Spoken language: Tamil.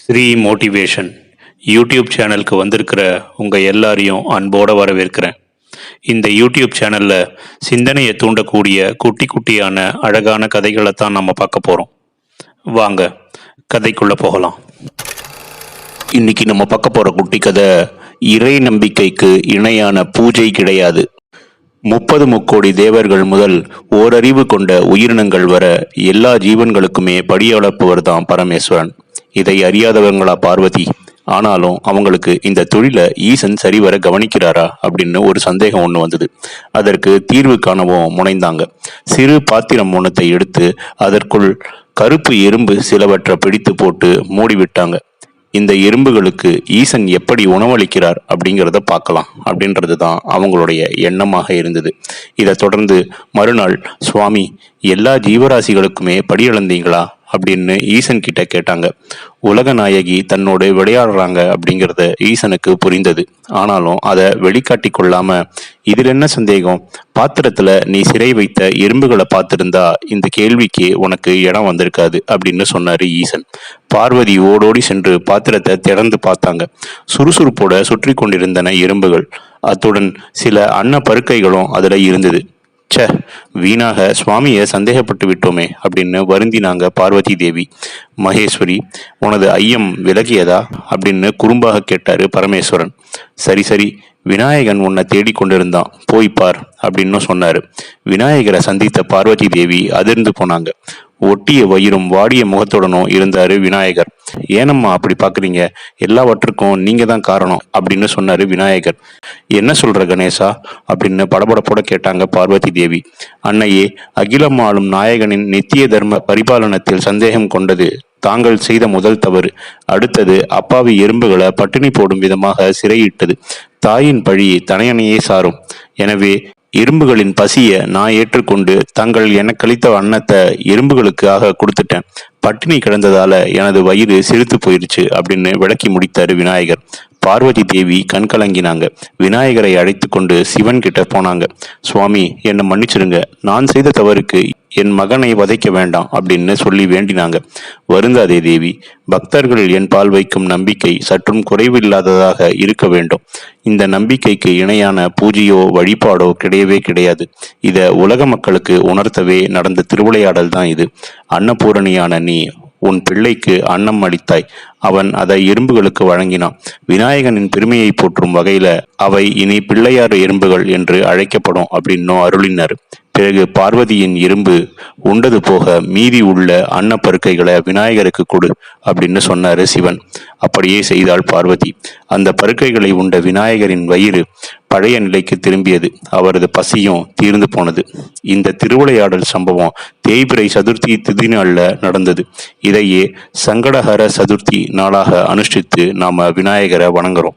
ஸ்ரீ மோட்டிவேஷன் யூடியூப் சேனலுக்கு வந்திருக்கிற உங்கள் எல்லாரையும் அன்போடு வரவேற்கிறேன். இந்த யூடியூப் சேனலில் சிந்தனையை தூண்டக்கூடிய குட்டி குட்டியான அழகான கதைகளை தான் நம்ம பார்க்க போகிறோம் வாங்க கதைக்குள்ளே போகலாம். இன்னைக்கு நம்ம பார்க்க போகிற குட்டி கதை இறை நம்பிக்கைக்கு இணையான பூஜை கிடையாது. முப்பது முக்கோடி தேவர்கள் முதல் ஓரறிவு கொண்ட உயிரினங்கள் வர எல்லா ஜீவன்களுக்குமே படியளப்புவர் தான் பரமேஸ்வரன். இதை அறியாதவங்களா பார்வதி? ஆனாலும் அவங்களுக்கு இந்த தொழிலை ஈசன் சரிவர கவனிக்கிறாரா அப்படின்னு ஒரு சந்தேகம் ஒன்று வந்தது. அதற்கு தீர்வு காணவும் முனைந்தாங்க. சிறு பாத்திரம் ஒன்றத்தை எடுத்து அதற்குள் கருப்பு எறும்பு சிலவற்றை பிடித்து போட்டு மூடிவிட்டாங்க. இந்த எறும்புகளுக்கு ஈசன் எப்படி உணவளிக்கிறார் அப்படிங்கிறத பார்க்கலாம் அப்படின்றது தான் அவங்களுடைய எண்ணமாக இருந்தது. இதை தொடர்ந்து மறுநாள் சுவாமி எல்லா ஜீவராசிகளுக்குமே படியளந்தீங்களா? அப்படின்னு ஈசன் கிட்ட கேட்டாங்க. உலக நாயகி தன்னோடு விளையாடுறாங்க அப்படிங்கிறத ஈசனுக்கு புரிந்தது. ஆனாலும் அதை வெளிக்காட்டி கொள்ளாம இதில் என்ன சந்தேகம்? பாத்திரத்துல நீ சிறை வைத்த எறும்புகளை பார்த்திருந்தா இந்த கேள்விக்கு உனக்கு இடம் வந்திருக்காது அப்படின்னு சொன்னாரு ஈசன். பார்வதி ஓடோடி சென்று பாத்திரத்தை திறந்து பார்த்தாங்க. சுறுசுறுப்போட சுற்றி கொண்டிருந்தன எறும்புகள் அத்துடன் சில அன்ன பருக்கைகளும் அதில் இருந்தது. சே வீணாக சுவாமியை சந்தேகப்பட்டு விட்டோமே அப்படின்னு வருந்தினாங்க பார்வதி தேவி. மகேஸ்வரி உனது ஐயம் விலகியதா அப்படின்னு குறும்பாக கேட்டாரு பரமேஸ்வரன். சரி சரி விநாயகன் உன்னை தேடிக் கொண்டிருந்தான். போய் பார் அப்படின்னு சொன்னாரு. விநாயகரை சந்தித்த பார்வதி தேவி அதிர்ந்து போனாங்க. ஒட்டிய வயிறும் வாடிய முகத்துடனும் இருந்தாரு விநாயகர். ஏனம்மா அப்படி பாக்குறீங்க எல்லாவற்றுக்கும் நீங்க தான் காரணம் அப்படின்னு சொன்னாரு விநாயகர். என்ன சொல்ற கணேசா? அப்படின்னு படபடப்போட கேட்டாங்க பார்வதி தேவி. அன்னையே அகிலம் ஆளும் நாயகனின் நித்திய தர்ம பரிபாலனத்தில் சந்தேகம் கொண்டது தாங்கள் செய்த முதல் தவறு. அடுத்தது அப்பாவி எறும்புகளை பட்டினி போடும் விதமாக சிறையிட்டது. தாயின் பழி தனையனையே சாரும். எனவே இரும்புகளின் பசிய நான் ஏற்றுக்கொண்டு தங்கள் எனக்களித்த அன்னத்தை எறும்புகளுக்காக கொடுத்துட்டேன். பட்டினி கிடந்ததால எனது வயிறு சிரித்து போயிருச்சு அப்படின்னு விளக்கி முடித்தாரு விநாயகர். பார்வதி தேவி கண்கலங்கினாங்க விநாயகரை அழைத்து கொண்டு சிவன் கிட்ட போனாங்க. சுவாமி என்னை மன்னிச்சிருங்க நான் செய்த தவறுக்கு என் மகனை வதைக்க வேண்டாம் அப்படின்னு சொல்லி வேண்டினாங்க. வருந்தாதே தேவி. பக்தர்கள் என் பால் வைக்கும் நம்பிக்கை சற்றும் குறைவில்லாததாக இருக்க வேண்டும். இந்த நம்பிக்கைக்கு இணையான பூஜையோ வழிபாடோ கிடையவே கிடையாது. இத உலக மக்களுக்கு உணர்த்தவே நடந்த திருவிளையாடல் தான் இது. அன்னபூரணியான நீ உன் பிள்ளைக்கு அன்னம் அளித்தாய். அவன் அதை எறும்புகளுக்கு வழங்கினான். விநாயகனின் பெருமையை போற்றும் வகையில அவை இனி பிள்ளையார் எறும்புகள் என்று அழைக்கப்படும் அப்படின்னும் அருளினர். பிறகு பார்வதியின் இரும்பு உண்டது போக மீதி உள்ள அன்னப்பருக்கைகளை விநாயகருக்கு கொடு அப்படின்னு சொன்னாரு சிவன். அப்படியே செய்தாள் பார்வதி. அந்த பருக்கைகளை உண்ட விநாயகரின் வயிறு பழைய நிலைக்கு திரும்பியது. அவரது பசியும் தீர்ந்து போனது. இந்த திருவிளையாடல் சம்பவம் தேய்பிரை சதுர்த்தி திதி நடந்தது. இதையே சங்கடஹர சதுர்த்தி நாளாக அனுஷ்டித்து நாம விநாயகரை வணங்குறோம்.